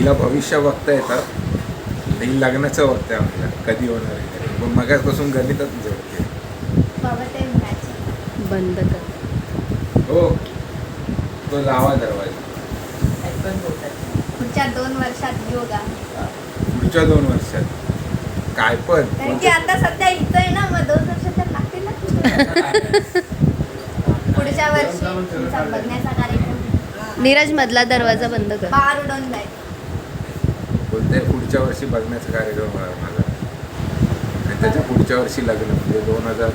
हिला भविष्य बघता येतं. ही लग्नाचं बघते आपल्याला कधी होणार आहे पण मगापासून गणितच जोडते. बाबा ते मॅच बंद कर. हो. तो लावा दरवाजा. पुढच्या दोन वर्षात योगा पुढच्या दोन वर्षात. काय पण. की आता सध्या इथं आहे ना मग दोन वर्ष तर लागतील ना पुढच्या वर्षी तुमचा बघण्याचा कार्यक्रम. नीरज मधला दरवाजा बंद कर. बार उडवून जाईल बोलते पुढच्या वर्षी बघण्याचा कार्यक्रम आहे माझा. आणि त्याच्या पुढच्या वर्षी लग्न म्हणजे दोन हजार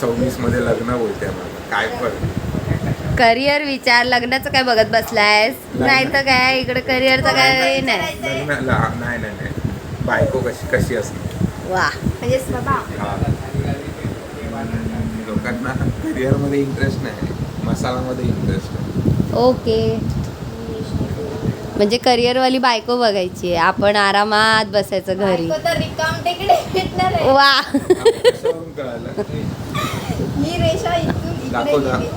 सव्वीसमध्ये लग्न बोलते माझं काय पण. करिअर विचार लग्नाचं काय बघत बसलायस? नाही तर काय इकडे करिअरचं काय नाही. लग्न नाही नाही नाही. बायको कशी कशी असते वा. म्हणजे स्वभाव. हा. लोकांना करिअरमध्ये इंटरेस्ट नाही. मसालामध्ये इंटरेस्ट आहे ओके. म्हणजे करिअरवाली बायको बघायची आहे. आपण आरामात बसायचं घरी. बायको तर रिकाम टेकडे भेटणार आहे. वा. ही रेषा इथून इकडे दाखव दा गेली.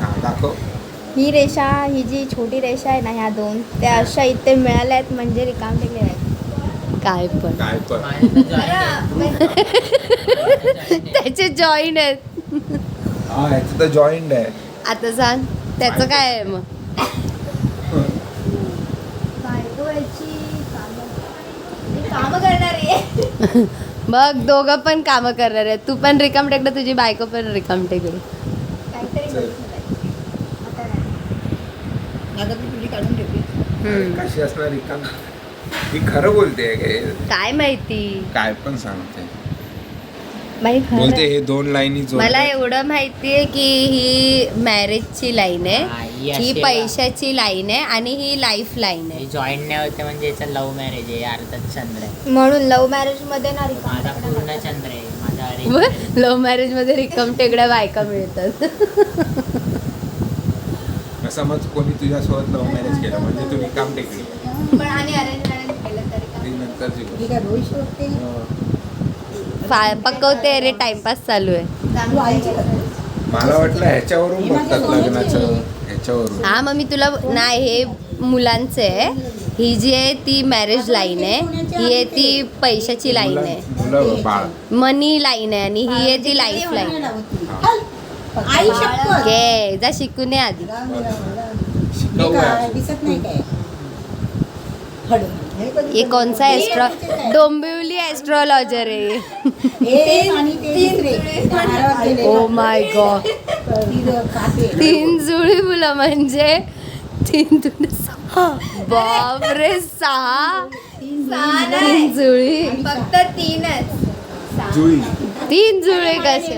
हा दाखव. ही रेषा ही जी छोटी रेषा आहे ना ह्या दोन त्या अशा इथे मिळाल्या आहेत म्हणजे रिकाम टेकडे आहेत. काय पण. काय पण. बरं, म्हणजे त्याचे जॉईन आहेत. हा ह्याचं तर जॉईंट आहे. आता सांग त्याचं काय आहे मग बायको याची कामं ही कामं करणारी आहे. बघ दोघं पण कामं करणार आहेत. तू पण रिकाम टेकडं तुझी बायको पण रिकाम टेकडी. आहे. कशी असणार रिकाम? ही खरं बोलते काय माहिती? काय पण सांगते. बाई बोलते आहे. हे दोन लाईनी मला एवढं माहितीये की ही मॅरेजची लाईन आहे. ही पैशाची लाईन आहे आणि ही लाईफ लाईन आहे. जॉईंट नाही होते म्हणजे याचा लव्ह मॅरेज आहे अर्थात चंद्र आहे. म्हणून लव्ह मॅरेजमध्ये ना रिकाम माझा टेकड्या पूर्ण. चंद्र आहे माझा लव्ह मॅरेजमध्ये रिकाम टेकड्या बायका मिळतात. समज कोणी तुझ्यासोबत लव्ह मॅरेज केलं म्हणजे तू रिकाम टेकली पण आणि अरेंज मॅरेज केलं तरी ती का नंतरची गोष्ट. फा- पकवते अरे टाइमपास चालू आहे. मला वाटलं ह्याच्यावरून बघतात लग्नाचं ह्याच्यावरून. हा मग मी तुला नाही हे मुलांचं आहे. ही जी आहे ती मॅरेज लाईन आहे. ही आहे ती पैशाची लाईन आहे. मुलं मुलं बाळ. मनी लाईन आहे आणि ही आहे ती लाईफ लाईन हा. आई शपथ. घे जा शिकून ये आधी. शिकवू काय आहे. दिसत नाही काय. हे कधी- ये कौन सा एस्ट्रो डोंबिवली एस्ट्रोलॉजर आहे. ओ माय गॉड कापे. तीन जुळी मुलं म्हणजे तीन दुने सहा बापरे सहा. तीन जुळी फक्त तीनच सहा. जुळी तीन जुळे कसे.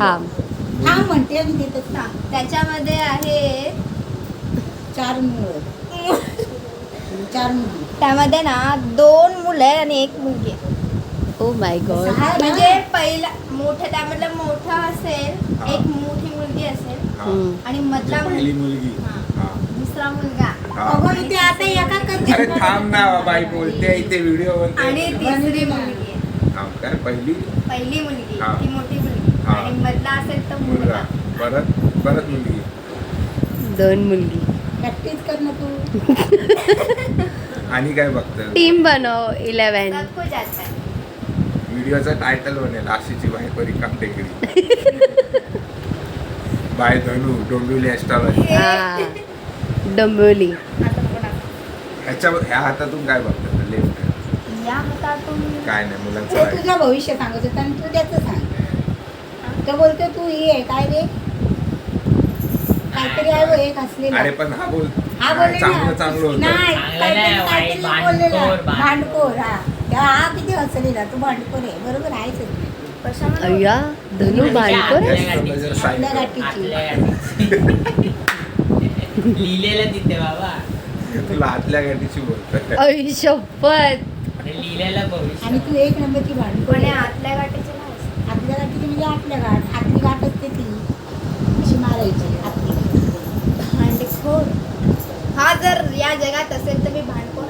हा म्हणते हा. त्याच्यामध्ये आहे चार मुलं चार मुली त्यामध्ये ना दोन मुलं आहे आणि एक मुलगी आहे. ओ माय गॉड सहा? म्हणजे पहिला मोठं त्यामधलं मोठा असेल हा. एक मोठी मुलगी असेल हा. आणि म्हणजे मधला पहिली मुलगी मुलगी हा. हा. दुसरा मुलगा हा. अगं इथे आता एका करते अरे थांब ना बाई बोलते इथे व्हिडिओ आणि बनते तिसरी मुलगी आहे. थांब पहिली पहिली मुलगी हा. ती मोठी मुलगी हा. आणि मधला असेल तर मुलगा मुलगा परत परत मुलगी दोन मुलगी प्रॅक्टिस कर ना तू. आणि काय बघतं टीम बनव इलेवन सब कुछ आता है व्हिडिओचं टायटल बनेल आशीची बायको रिकाम टेकडी. बाय धनू डोंबिवली एस्ट्रॉलॉजी हा डोंबिवली. आता पुढं. ह्याच्या ह्या हातातून काय बघतात लेफ्ट या हातातून. काय नाही मुलांचं ते आहे. तुझं भविष्य सांगत होता आणि तू त्याचं सांग. तो बोलतो तू हे आहे, काय रे? काहीतरी आहे बघ एक असलेला. अरे पण हा बोल. हा नाही, बोलले चांगलं ना चांगलं होतं. नाही चांगलं काहीतरी नाही, काहीतरी वाईट, बोललेला. भांडखोर, भांड- भांडखोर हा. तेव्हा हा किती हसलेला तू भांडखोर आहे. बरोबर आहेच. आहे. कशामध्ये अय्या धनु भांडकोर आपल्या गाठीची. सांगितलं. आपल्या गाठीची. आतल्या गाठीची. लिहिलेलं तिथे बाबा. तुला आतल्या गाठीची बोलतोय अय शपथ. ते लिहिलेलं भविष्य. आणि तू एक नंबरची भांडखोर कोणी आहे. आतल्या गाठीचे नाही गाठीची म्हणजे आपल्या गाठ आतली गाठ असते ती. अशी मारायची आतली भांडखोर हा जर या जगात असेल तर मी भांडखोर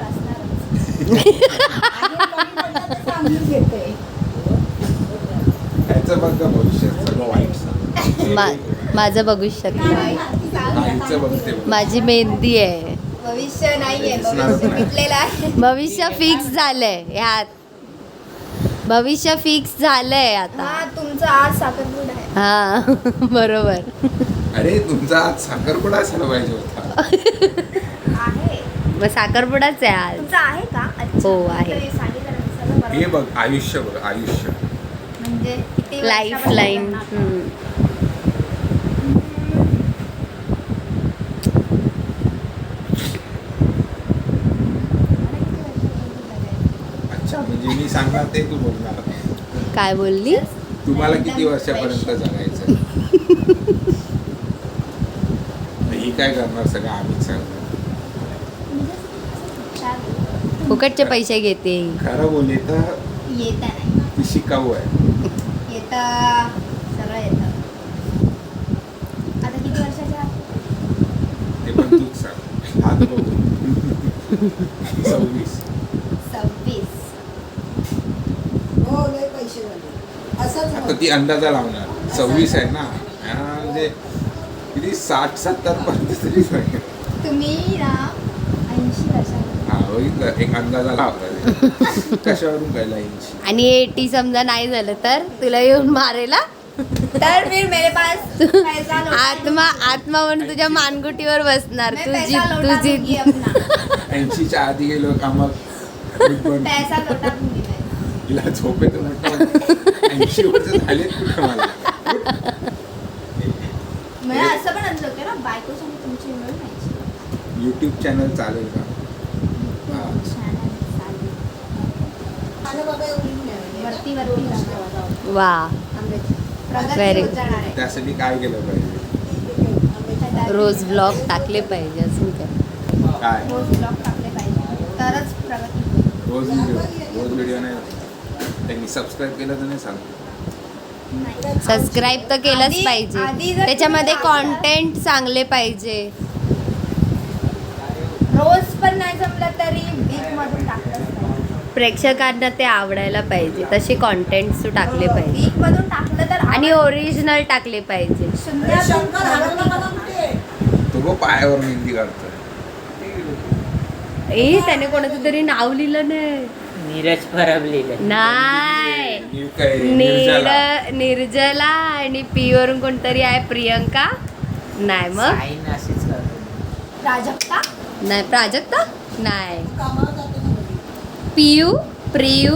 मा- माझं बघू शकता. माझी मेहंदी आहे. भविष्य नाहीये दिसणारच भविष्य नाही. मिटलेलं आहे. भविष्य फिक्स झालंय ह्यात भविष्य फिक्स झालंय आता. हा तुमचा आज साखरपुडा आहे. हा बरोबर. अरे तुमचा आज साखरपुडा असायला पाहिजे होता. आहे. मग साखरपुडाच आहे आज. तुमचा आहे का? अच्छा. हो, आहे. तरी सांगितलं ना, सगळं बरोबर. हे बघ आयुष्य बघ आयुष्य. म्हणजे किती लाईफ वर्षापासून लाईन करणार? अच्छा म्हणजे मी सांगणार ते तू बोलणार. काय बोलली? तुम्हाला किती वर्षापर्यंत जगायचं ही काय करणार सगळं आम्हीच सांगणार. फुकटचे पैसे घेते. खरं बोलले तर येता नाही. ती शिकाऊ आहे. येतं सगळं येतं. आता किती वर्षाच्या? ते पण तूच सांग. हात बघून. सव्वीस. सव्वीस. हो लय पैसे झाले. असंच आता. ती अंदाजा लावणार. सव्वीस आहे ना. हा, म्हणजे किती साठ सत्तर पर्यंत तरी होईल. तुम्ही ना ऐंशी वर्षाचे हा बघितलं एक अंदाजा कशावरून कळला ऐंशी आणि एटी समजा नाही झालं तर तुला येऊन मारेला. तर फिर मेरे पास पैसा लौटा आत्मा आत्मा म्हणून तुझ्या मानगुटीवर बसणार. मैं तुझी पैसा लौटा तुझी दूंगी अपना. ऐंशीच्या आधी गेलो का मग पण पैसा लौटा दूंगी मैं तिला झोपेत म्हटलं ऐंशी वर्ष मला. मला असं पण आणलं होतं ना आणि तुमची मिळून ऐंशी युट्यूब चॅनल चालेल का हा. channel चालेल. आणि बाबा एवढी मिळाली. वरती वरती जाणार. वा. आहे. त्यासाठी काय केलं पाहिजे? रोज ब्लॉग टाकले पाहिजे अजून काय. काय? रोज ब्लॉग टाकले पाहिजे. तरच प्रगती. रोज व्हिडिओ रोज व्हिडिओ नाही. त्यांनी सबस्क्राईब केलं तर नाही. सबस्क्राईब तर केलंच पाहिजे. त्याच्यामध्ये कॉन्टेंट चांगले पाहिजे. रोज पण नाही जमलं तरी वीक मधून टाकलंच पाहिजे प्रेक्षकांना ते आवडायला पाहिजे. तसे कॉन्टेंट तू टाकले पाहिजे. वीक मधून टाकलं तर आणि ओरिजिनल टाकले पाहिजे? तो पायावर मेहंदी ए त्याने कोणाचं तरी नाव लिहिलं नाही. नीरज परब लिहिलं. नाही. नीर निर्जला. नीर निर्जला? आणि पी वरून कोणतरी आहे प्रियंका? नाही मग? प्राजक्ता नाही प्राजक्ता? नाही. पियू प्रियू.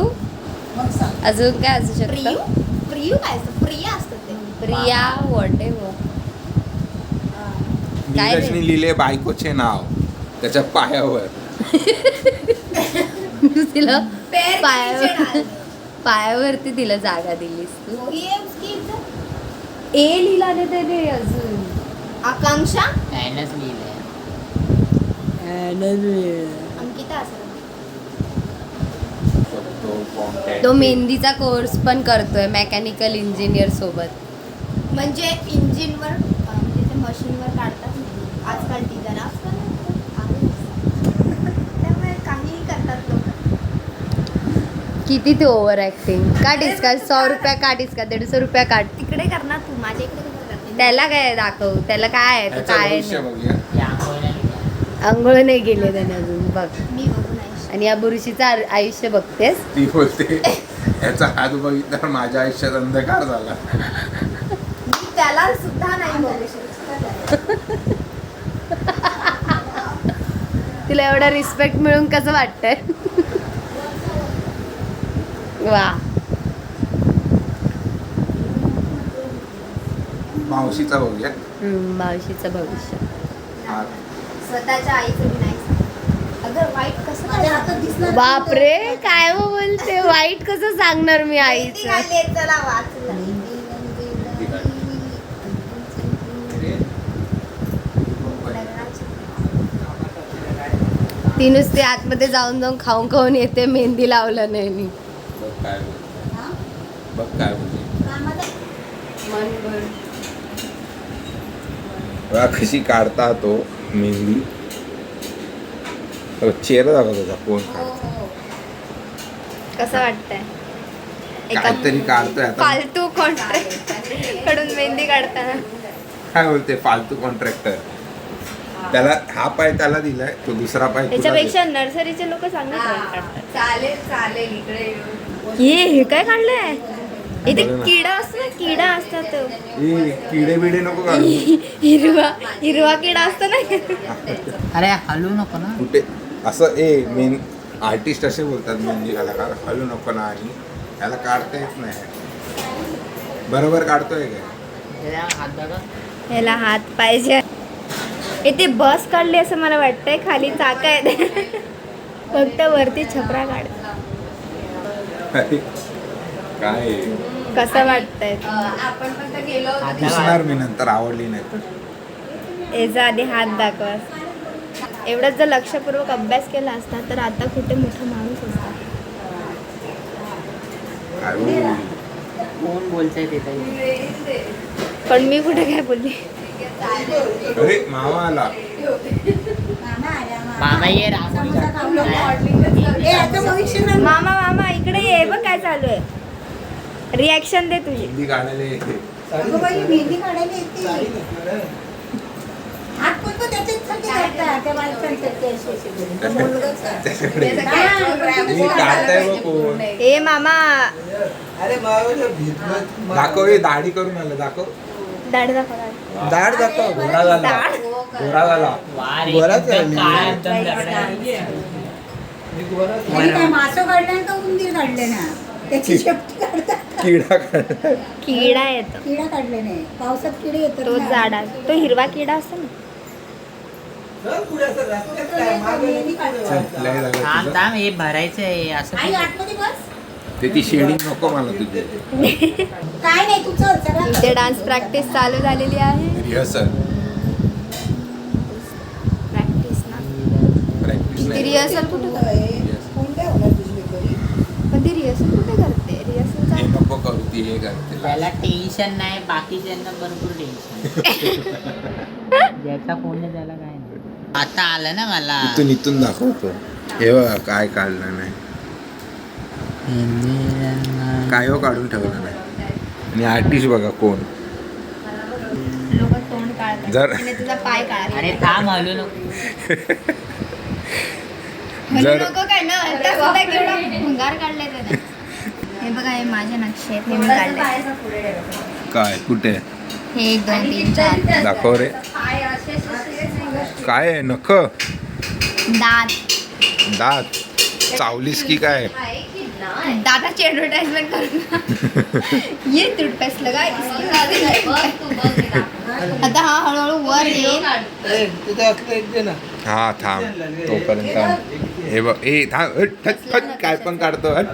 मग सांग. अजून काय असू प्रियू शकतं? प्रियू? काय असतं? प्रिया असतं ते. प्रिया वॉट काय रे? नीरजने लिहिले बायकोचे नाव. त्याच्या पायावर. तिला पैर पायावर. पायावरती तिला जागा दिलीस तू. वही है उसकी इज्जत. ए लिहिला नाही त्याने अजून. आकांक्षा? त्यानंच लिहिलंय. अंकिता असं. तो मेहंदीचा कोर्स पण करतोय मेकॅनिकल इंजिनियर सोबत. म्हणजे इंजिनवर म्हणजे ते मशीनवर काढतात. आजकाल डिझाईन आजकाल आहे असतं. त्यामुळे काहीही करतात लोक. किती ते ओव्हर ऍक्टिंग काढीस का? सौ रुपया काढीस का? दीडशे रुपया काढ. तिकडे करणार तू माझ्या इकडे त्याला काय दाखव? त्याला काय आहे? तो काय नाही. आंघोळ नाही. गेले त्याने अजून. बघ. मी आणि या बुरशीचं आयुष्य बघतेस. ती बोलते याचा हात बघितल्यावर माझ्या आयुष्यात अंधकार झाला. मी त्याला सुद्धा नाही बघू शकत. तिला एवढा रिस्पेक्ट मिळून कसं वाटतंय? वा. मावशीचा हम्म, मावशीचं भविष्य. हा. स्वतःच्या आईचं बापरे काय बोलते? वाईट कसं सांगणार मी आईचं? वाचलं. ती नुसती आतमध्ये जाऊन जाऊन खाऊन खाऊन येते मेहंदी लावलं नाही मी. हा? कशी काढता तो मेहंदी. चेहरा दाखव त्याचा कोण काढतो कसं वाटतंय? एका काहीतरी काढतोय आता. फालतू कॉन्ट्रॅक्टकडून मेहंदी काढताना. काय बोलते फालतू कॉन्ट्रॅक्टर त्याला हा पाय त्याला दिलाय तो दुसरा पाय तुला त्याच्यापेक्षा नर्सरीचे लोक चांगले काढतात चालेल चालेल इकडे येऊन. ये हे काय काढलंय? इथे बघा ना. किडा असतो ना किडा असतात दे. किडे बिडे नको काढू हिरवा हिरवा किडा असतो ना. अरे हलू नको ना. कुठे? असं ए मेन आर्टिस्ट असे बोलतात म्हणजे कलाकार हलू नको ना आणि त्याला काढता येत नाही. बरोबर काढतोय काय त्याला हात पाहिजे. इथे बस काढली असं मला वाटतंय खाली चाक आहे फक्त वरती छपरा काढ. काय? कसं वाटतंय? आपण पण गेलो पुसणार मी नंतर आवडली नाही तर. याचा आधी हात दाखवा. एवढंच जर लक्षपूर्वक अभ्यास केला असता तर आता कुठे मोठा माणूस असता? पण मी कुठे काय बोलली? अरे मामा आला. मामा आल्या, मामा ये राम समोसा खाऊ नको. ए, आता भविष्य राम. मामा मामा इकडे ये बघ काय चालू आहे. रिॲक्शन दे तुझी. मेहंदी काढायला येते. ए मामा. दाखव हे दाढी करून आलं दाखव. दाढ दाखव दाढ. दाखव घोडा झाला घोडा झाला मासं काढलं का उंदीर काढले ना. त्याची शेपटी काढतात. किडा काढ किडा येतो. किडा काढले नाही. पावसात किडे येतात तो. जाडा. तो हिरवा किडा असतो ना चल पुढे असं रस्त्यात काय मागे मेहंदी काढतात. लय झालं थांब हे भरायचं आहे असं आई नाही. आतमध्ये बस. ते ती शेडिंग नको मला तुझी. काय नाही तू चल सगळं इथे डान्स प्रॅक्टिस चालू झालेली आहे. रिहर्सल प्रॅक्टिस ना. प्रॅक्टिस ती नाही. रिहर्सल कुठे? करते पण ती रिहर्सल कुठे करते? हे रिहर्सल नको करू ती हे करते. त्याला टेन्शन नाही बाकीच्यांना भरपूर टेन्शन ज्याचा फोन आहे त्याला काय आता आलं ना मला. इथून इथून दाखवतो हे बघा काय काढलं नाही. काय हो काढून ठेवलं नाही. आणि आर्टिस्ट बघा कोण. लोक तोंड काढतात जर- तिने तुझा पाय काढा अरे थांब हलू नको. जर नको काय न? भंगार हे बघा हे माझे नक्षे आहेत हे मी काढले. काय? कुठे? हे एक दोन तीन चार. दाखव रे. काय आहे? नख? दात. दात. चावलीस की काय? दाताची ऍडव्हर्टाइजमेंट करून. ये टूथपेस्ट लगा आता हा हळूहळू वर येईल. हा थांब. तोपर्यंत हे बघ ए थांब. हट, हट, हट, काय पण काढतो हट.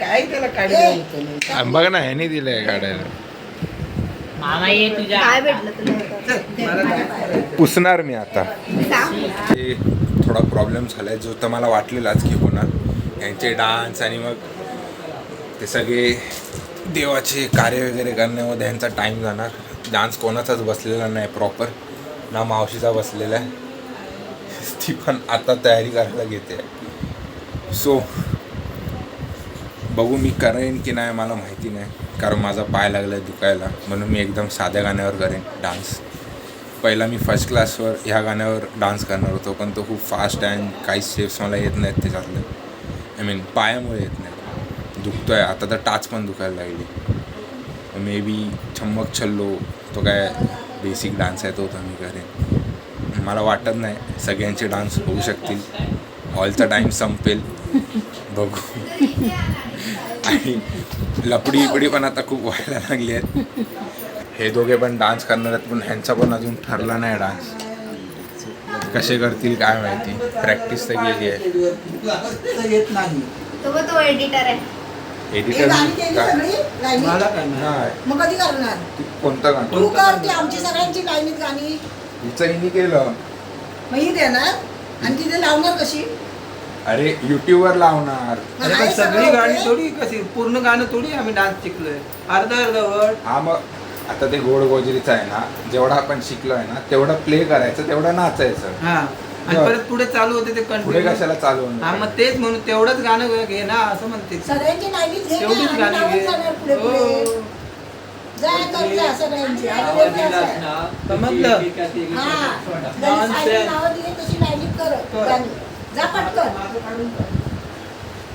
काय त्याला काढलं होतं आ, बघ ना ह्याने दिलंय काढायला. काय भेटलं तुला चल, मला दाखव. पुसणार मी आता. ते थोडा प्रॉब्लेम झालाय जो तर मला वाटलेलाच की होणार. यांचे डान्स आणि मग ते सगळे देवाचे कार्य वगैरे करण्यामध्ये यांचा टाईम जाणार. डान्स कोणाचाच बसलेला नाही प्रॉपर ना मावशीचा बसलेला आहे. ती पण आता तयारी करायला घेते. सो बघू मी करेन की नाही मला माहिती नाही. कारण माझा पाय लागला दुखायला. म्हणून मी एकदम साध्या गाण्यावर करेन डान्स पहिला मी फर्स्ट क्लासवर ह्या गाण्यावर डान्स करणार होतो. पण तो खूप फास्ट आहे काही स्टेप्स मला येत नाहीत त्याच्यातले. आय मीन पायामुळे येत नाही दुखतो आहे आता तर टाच पण दुखायला लागली. मे बी छम्मक छल्लो तो काय बेसिक डान्स आहे तो तर मी करेन. मला वाटत नाही सगळ्यांचे डान्स होऊ शकतील. ऑलचा टाईम संपेल. बघू. आणि लपडी इपडी पण आता खूप व्हायला लागली आहेत. हे दोघे पण डान्स करणार आहेत पण ह्यांचा पण अजून ठरला नाही डान्स कसे करतील काय माहिती. प्रॅक्टिस तर केली आहे. तो तो एडिटर आहे. हे एडिटर मग कधी करणार? कोणतं गाणं? तू कर ती आमची सगळ्यांची लाईनीत गाणी. हिचं हिनी केलं. मग ही देणार? आणि तिथे लावणार कशी? अरे युट्यूबवर लावणार. अरे पण सगळी गाणी थोडी कशी पूर्ण गाणं थोडी आम्ही डान्स शिकलोय. अर्धा अर्धा वर्ड. हा मग आता ते गोड गोजरीचं आहे ना जेवढा आपण शिकलो आहे ना तेवढं प्ले करायचं तेवढं नाचायचं. हा. आणि बरं. परत पुढे चालू होते ते पुढे कंटिन्यू कशाला चालू होणार? हा मग तेच म्हणून तेवढंच गाणं घे ना असं म्हणते. सगळ्यांची लाईनीत घे ना, तेवढीच आम्ही गाणी घे. जाणार पुढे पुढे. हो. जा कर जा सगळ्यांची. आणि बोलते असं. समजलं? हा. जरी साईडला नावं दिली तशी लाईनीत कर. गाणी. जा पटकन.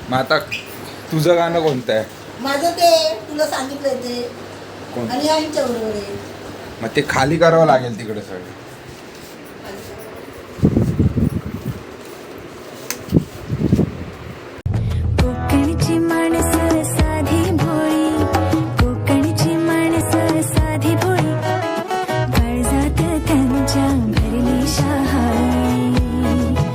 मग आता तुझं गाणं कोणतं आहे? माझं ते तुला सांगितलं ते. कोण? आणि यांच्या बरोबर आहे. मग ते खाली करावं लागेल तिकडे सगळं.